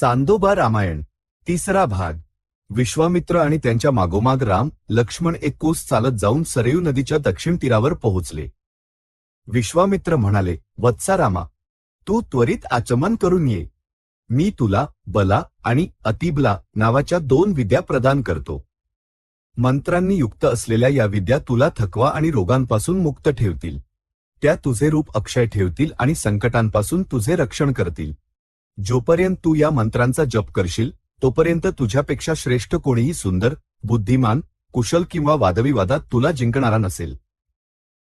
चांदोबा रामायण तिसरा भाग. विश्वामित्र आणि त्यांच्या मागोमाग राम लक्ष्मण एक कोस चालत जाऊन सरयू नदीच्या दक्षिण तीरावर पोहोचले. विश्वामित्र म्हणाले वत्सा रामा तू त्वरित आचमन करून ये. मी तुला बला आणि अतिबला नावाच्या दोन विद्या प्रदान करतो. मंत्रांनी युक्त असलेल्या या विद्या तुला थकवा आणि रोगांपासून मुक्त ठेवतील. त्या तुझे रूप अक्षय ठेवतील आणि संकटांपासून तुझे रक्षण करतील. जोपर्यंत तू या मंत्रांचा जप करशील तोपर्यंत तुझ्यापेक्षा श्रेष्ठ कोणीही सुंदर बुद्धिमान कुशल किंवा वादविवादात तुला जिंकणारा नसेल.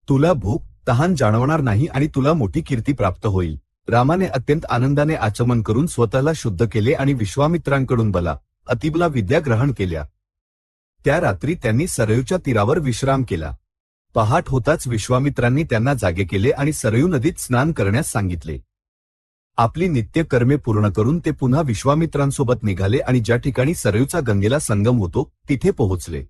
तुला भूक तहान जाणवणार नाही आणि तुला मोठी कीर्ती प्राप्त होईल. रामाने अत्यंत आनंदाने आचमन करून स्वतःला शुद्ध केले आणि विश्वामित्रांकडून बला अतिबला विद्या ग्रहण केल्या. त्या रात्री त्यांनी सरयूच्या तीरावर विश्राम केला. पहाट होताच विश्वामित्रांनी त्यांना जागे केले आणि सरयू नदीत स्नान करण्यास सांगितले. आपली नित्य कर्मे पूर्ण करून ते पुन्हा विश्वामित्रांसोबत निघाले आणि ज्या ठिकाणी सरयूचा गंगेला संगम होतो तिथे पोहोचले.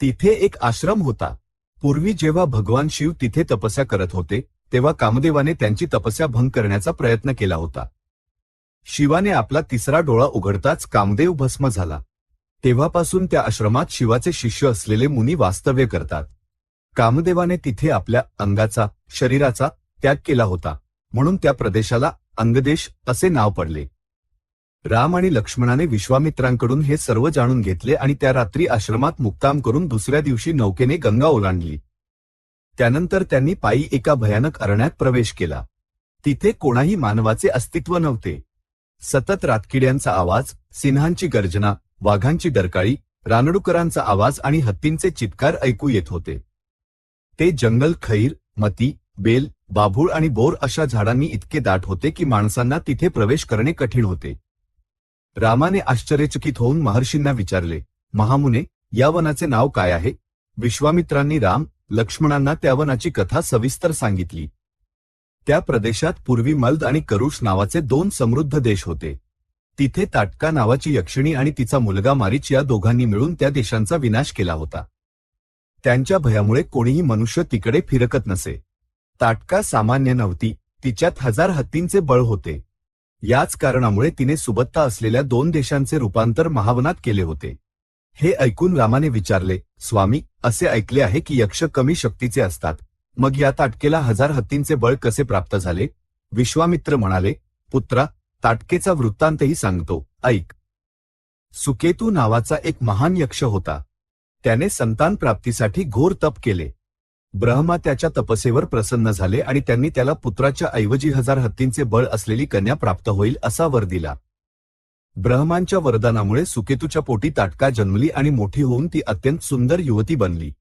तिथे एक आश्रम होता. पूर्वी जेव्हा भगवान शिव तिथे तपस्या करत होते तेव्हा कामदेवाने त्यांची तपस्या भंग करण्याचा प्रयत्न केला होता. शिवाने आपला तिसरा डोळा उघडताच कामदेव भस्म झाला. तेव्हापासून त्या आश्रमात शिवाचे शिष्य असलेले मुनी वास्तव्य करतात. कामदेवाने तिथे आपल्या अंगाचा शरीराचा त्याग केला होता. म्हणून त्या प्रदेशाला अंगदेश असे नाव पडले. राम आणि लक्ष्मणाने विश्वामित्रांकडून हे सर्व जाणून घेतले आणि त्या रात्री आश्रमात मुक्काम करून दुसऱ्या दिवशी नौकेने गंगा ओलांडली. त्यानंतर त्यांनी पायी एका भयानक अरण्यात प्रवेश केला. तिथे कोणाही मानवाचे अस्तित्व नव्हते. सतत रातकिड्यांचा आवाज सिंहांची गर्जना वाघांची डरकाळी रानडुकरांचा आवाज आणि हत्तींचे चित्कार ऐकू येत होते. ते जंगल खैर मती बेल बाभूळ आणि बोर अशा झाडांनी इतके दाट होते की माणसांना तिथे प्रवेश करणे कठीण होते. रामाने आश्चर्यचकित होऊन महर्षींना विचारले महामुने या वनाचे नाव काय आहे? विश्वामित्रांनी राम लक्ष्मणांना त्या वनाची कथा सविस्तर सांगितली. त्या प्रदेशात पूर्वी मल्द आणि करुष नावाचे दोन समृद्ध देश होते. तिथे ताटका नावाची यक्षिणी आणि तिचा मुलगा मारीच या दोघांनी मिळून त्या देशांचा विनाश केला होता. त्यांच्या भयामुळे कोणीही मनुष्य तिकडे फिरकत नसे. ताटका सामान्य नव्हती. तिच्यात हजार हत्तींचे बळ होते. याच कारणामुळे तिने सुबत्ता असलेल्या दोन देशांचे रूपांतर महावनात केले होते. हे ऐकून रामाने विचारले स्वामी असे ऐकले आहे की यक्ष कमी शक्तीचे असतात. मग या ताटकेला हजार हत्तींचे बळ कसे प्राप्त झाले? विश्वामित्र म्हणाले पुत्रा ताटकेचा वृत्तांतही सांगतो. ऐक. सुकेतू नावाचा एक महान यक्ष होता. त्याने संतान प्राप्तीसाठी घोर तप केले. ब्रह्मा त्याच्या तपसेवर प्रसन्न झाले आणि त्यांनी त्याला पुत्राच्या ऐवजी हजार हत्तींचे बळ असलेली कन्या प्राप्त होईल असा वर दिला. ब्रह्मांच्या वरदानामुळे सुकेतूच्या पोटी ताटका जन्मली आणि मोठी होऊन ती अत्यंत सुंदर युवती बनली.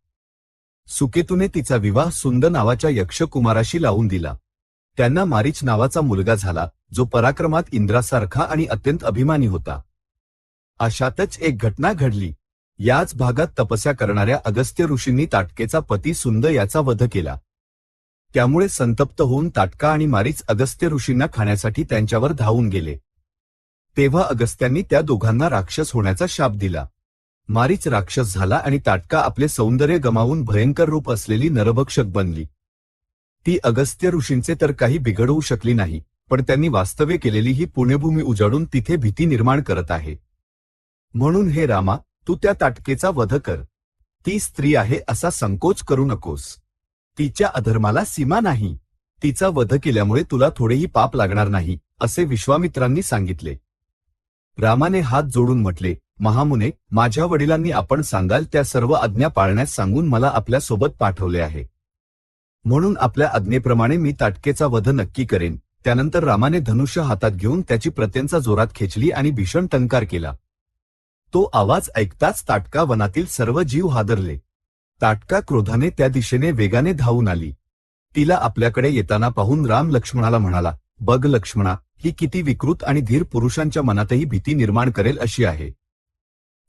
सुकेतूने तिचा विवाह सुंद नावाच्या यक्षकुमाराशी लावून दिला. त्यांना मारीच नावाचा मुलगा झाला जो पराक्रमात इंद्रासारखा आणि अत्यंत अभिमानी होता. अशातच एक घटना घडली. याच भागात तपस्या करणाऱ्या अगस्त्य ऋषींनी ताटकेचा पती सुंद याचा वध केला. त्यामुळे संतप्त होऊन ताटका आणि मारीच अगस्त्य ऋषींना खाण्यासाठी त्यांच्यावर धावून गेले. तेव्हा अगस्त्यांनी त्या दोघांना राक्षस होण्याचा शाप दिला. मारीच राक्षस झाला आणि ताटका आपले सौंदर्य गमावून भयंकर रूप असलेली नरभक्षक बनली. ती अगस्त्य ऋषींचे तर काही बिघडवू शकली नाही पण त्यांनी वास्तव्य केलेली ही पुण्यभूमी उजाडून तिथे भीती निर्माण करत आहे. म्हणून हे रामा तू त्या ताटकेचा वध कर. ती स्त्री आहे असा संकोच करू नकोस. तिच्या अधर्माला सीमा नाही. तिचा वध केल्यामुळे तुला थोडेही पाप लागणार नाही असे विश्वामित्रांनी सांगितले. रामाने हात जोडून म्हटले महामुने माझ्या वडिलांनी आपण सांगाल त्या सर्व आज्ञा पाळण्यास सांगून मला आपल्यासोबत पाठवले आहे. म्हणून आपल्या आज्ञेप्रमाणे मी ताटकेचा वध नक्की करेन. त्यानंतर रामाने धनुष्य हातात घेऊन त्याची प्रत्यंचा जोरात खेचली आणि भीषण टंकार केला. तो आवाज ऐकताच ताटका वनातील सर्व जीव हादरले. ताटका क्रोधाने त्या दिशेने वेगाने धावून आली. तिला आपल्याकडे येताना पाहून राम लक्ष्मणाला म्हणाला बघ लक्ष्मणा ही किती विकृत आणि धीर पुरुषांच्या मनातही भीती निर्माण करेल अशी आहे.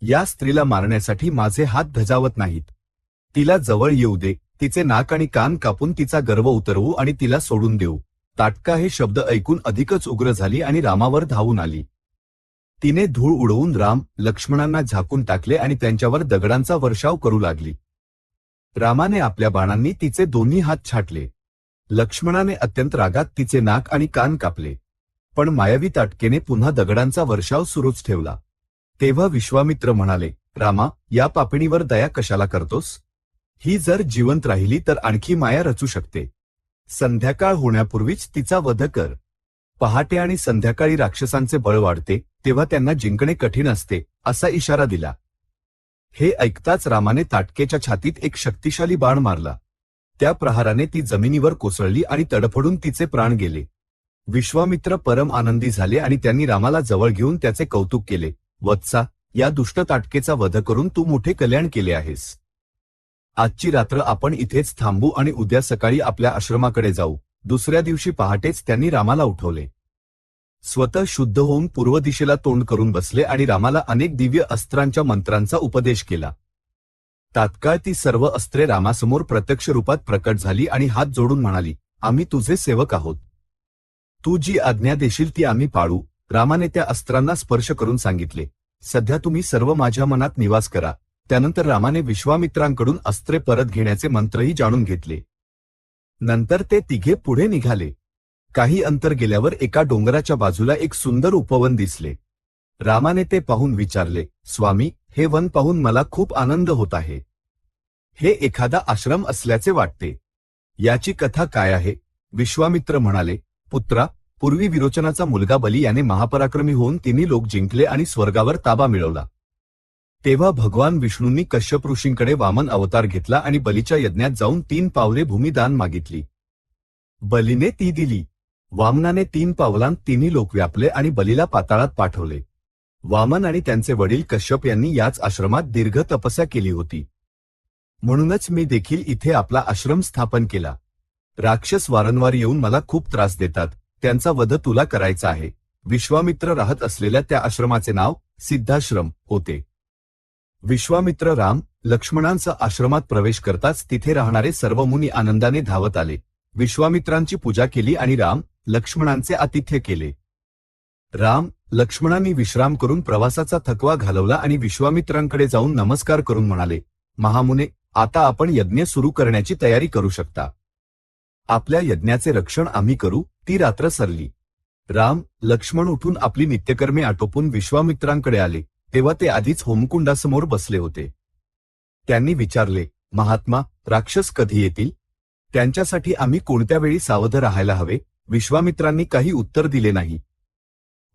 या स्त्रीला मारण्यासाठी माझे हात धजावत नाहीत. तिला जवळ येऊ दे तिचे नाक आणि कान कापून तिचा गर्व उतरवू आणि तिला सोडून देऊ. ताटका हे शब्द ऐकून अधिकच उग्र झाली आणि रामावर धावून आली. तिने धूळ उडवून राम लक्ष्मणांना झाकून टाकले आणि त्यांच्यावर दगडांचा वर्षाव करू लागली. रामाने आपल्या बाणांनी तिचे दोन्ही हात छाटले. लक्ष्मणाने अत्यंत रागात तिचे नाक आणि कान कापले. पण मायावी ताटकेने पुन्हा दगडांचा वर्षाव सुरूच ठेवला. तेव्हा विश्वामित्र म्हणाले रामा या पापणीवर दया कशाला करतोस? ही जर जिवंत राहिली तर आणखी माया रचू शकते. संध्याकाळ होण्यापूर्वीच तिचा वध कर. पहाटे आणि संध्याकाळी राक्षसांचे बळ वाढते तेव्हा त्यांना जिंकणे कठीण असते असा इशारा दिला. हे ऐकताच रामाने ताटकेच्या छातीत एक शक्तिशाली बाण मारला. त्या प्रहाराने ती जमिनीवर कोसळली आणि तडफडून तिचे प्राण गेले. विश्वामित्र परम आनंदी झाले आणि त्यांनी रामाला जवळ घेऊन त्याचे कौतुक केले. वत्सा या दुष्ट ताटकेचा वध करून तू मोठे कल्याण केले आहेस. आजची रात्र आपण इथेच थांबू आणि उद्या सकाळी आपल्या आश्रमाकडे जाऊ. दुसऱ्या दिवशी पहाटेच त्यांनी रामाला उठवले. स्वतः शुद्ध होऊन पूर्व दिशेला तोंड करून बसले आणि रामाला अनेक दिव्य अस्त्रांच्या मंत्रांचा उपदेश केला. तात्काळ ती सर्व अस्त्रे रामासमोर प्रत्यक्ष रूपात प्रकट झाली आणि हात जोडून म्हणाली आम्ही तुझे सेवक आहोत. तू जी आज्ञा देशील ती आम्ही पाळू. रामाने त्या अस्त्रांना स्पर्श करून सांगितले सध्या तुम्ही सर्व माझ्या मनात निवास करा. त्यानंतर रामाने विश्वामित्रांकडून अस्त्रे परत घेण्याचे मंत्रही जाणून घेतले. नंतर ते तिघे पुढे निघाले. काही अंतर गेल्यावर एका डोंगराच्या बाजूला एक सुंदर उपवन दिसले. रामाने ते पाहून विचारले स्वामी हे वन पाहून मला खूप आनंद होत आहे. हे एखादा आश्रम असल्याचे वाटते. याची कथा काय आहे? विश्वामित्र म्हणाले पुत्रा पूर्वी विरोचनाचा मुलगा बली याने महापराक्रमी होऊन तिन्ही लोक जिंकले आणि स्वर्गावर ताबा मिळवला. तेव्हा भगवान विष्णूंनी कश्यप ऋषींकडे वामन अवतार घेतला आणि बलीच्या यज्ञात जाऊन तीन पावले भूमिदान मागितली. बलीने ती दिली. वामनाने तीन पावलांत तिन्ही लोक व्यापले आणि बलीला पाताळात पाठवले. वामन आणि त्यांचे वडील कश्यप यांनी याच आश्रमात दीर्घ तपस्या केली होती. म्हणूनच मी देखील इथे आपला आश्रम स्थापन केला. राक्षस वारंवार येऊन मला खूप त्रास देतात. त्यांचा वध तुला करायचा आहे. विश्वामित्र राहत असलेल्या त्या आश्रमाचे नाव सिद्धाश्रम होते. विश्वामित्र राम लक्ष्मणांचा आश्रमात प्रवेश करताच तिथे राहणारे सर्व मुनी आनंदाने धावत आले. विश्वामित्रांची पूजा केली आणि राम लक्ष्मणांचे आतिथ्य केले. राम लक्ष्मणांनी विश्राम करून प्रवासाचा थकवा घालवला आणि विश्वामित्रांकडे जाऊन नमस्कार करून म्हणाले महामुने आता आपण यज्ञ सुरू करण्याची तयारी करू शकता. आपल्या यज्ञाचे रक्षण आम्ही करू. ती रात्र सरली. राम लक्ष्मण उठून आपली नित्यकर्मे आटोपून विश्वामित्रांकडे आले. तेव्हा ते आधीच होमकुंडासमोर बसले होते. त्यांनी विचारले महात्मा राक्षस कधी येतील? त्यांच्यासाठी आम्ही कोणत्या वेळी सावध राहायला हवे? विश्वामित्रांनी काही उत्तर दिले नाही.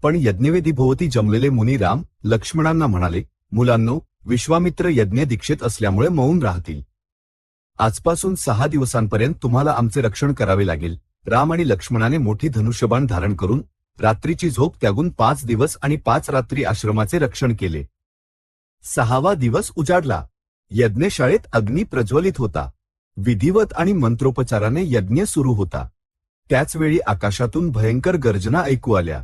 पण यज्ञवेदीभोवती जमलेले मुनी राम लक्ष्मणांना म्हणाले मुलांनो विश्वामित्र यज्ञ दीक्षित असल्यामुळे मौन राहतील. आजपासून सहा दिवसांपर्यंत तुम्हाला आमचे रक्षण करावे लागेल. राम आणि लक्ष्मणाने मोठी धनुष्यबाण धारण करून रात्रीची झोप त्यागून पाच दिवस आणि पाच रात्री आश्रमाचे रक्षण केले. सहावा दिवस उजाडला. यज्ञशाळेत अग्नी प्रज्वलित होता. विधिवत आणि मंत्रोपचाराने यज्ञ सुरू होता. त्याचवेळी आकाशातून भयंकर गर्जना ऐकू आल्या.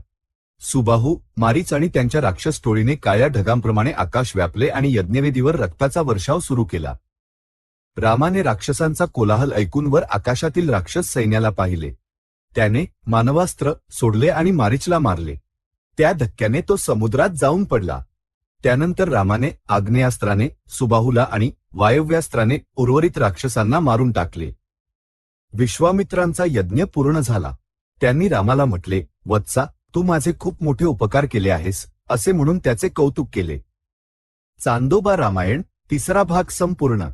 सुबाहू मारीच आणि त्यांच्या राक्षस टोळीने काळ्या ढगांप्रमाणे आकाश व्यापले आणि यज्ञवेदीवर रक्ताचा वर्षाव सुरू केला. रामाने राक्षसांचा कोलाहल ऐकून वर आकाशातील राक्षस सैन्याला पाहिले. त्याने मानवास्त्र सोडले आणि मारीचला मारले. त्या धक्क्याने तो समुद्रात जाऊन पडला. त्यानंतर रामाने आग्नेयास्त्राने सुबाहूला आणि वायव्यास्त्राने उर्वरित राक्षसांना मारून टाकले. विश्वामित्रांचा यज्ञ पूर्ण झाला. त्यांनी रामाला म्हटले वत्सा तू माझे खूप मोठे उपकार केले आहेस असे म्हणून त्याचे कौतुक केले. चांदोबा रामायण तिसरा भाग संपूर्ण.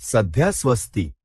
सध्या स्वस्ती.